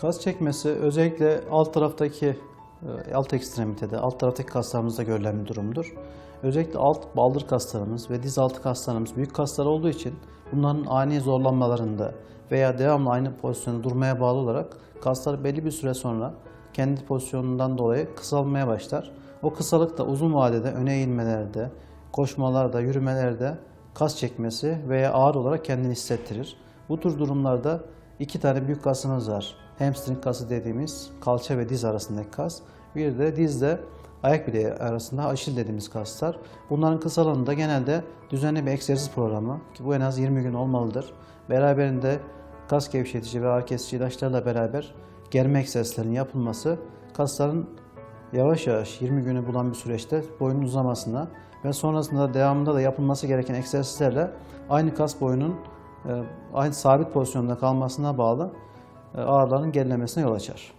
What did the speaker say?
Kas çekmesi özellikle alt taraftaki e, alt ekstremitede, alt taraftaki kaslarımızda görülen bir durumdur. Özellikle alt baldır kaslarımız ve diz altı kaslarımız büyük kaslar olduğu için bunların ani zorlanmalarında veya devamlı aynı pozisyonda durmaya bağlı olarak kaslar belli bir süre sonra kendi pozisyonundan dolayı kısalmaya başlar. O kısalık da uzun vadede öne eğilmelerde, koşmalarda, yürümelerde kas çekmesi veya ağır olarak kendini hissettirir. Bu tür durumlarda iki tane büyük kasımız var. Hamstring kası dediğimiz kalça ve diz arasındaki kas. Bir de dizle ayak bileği arasında aşil dediğimiz kaslar. Bunların kısalığında genelde düzenli bir egzersiz programı ki bu en az 20 gün olmalıdır. Beraberinde kas gevşetici ve ağrı kesici ilaçlarla beraber germe egzersizlerinin yapılması kasların yavaş yavaş 20 günü bulan bir süreçte boyunun uzamasına ve sonrasında devamında da yapılması gereken egzersizlerle aynı kas boyunun aynı sabit pozisyonda kalmasına bağlı e, ağrıların gerilemesine yol açar.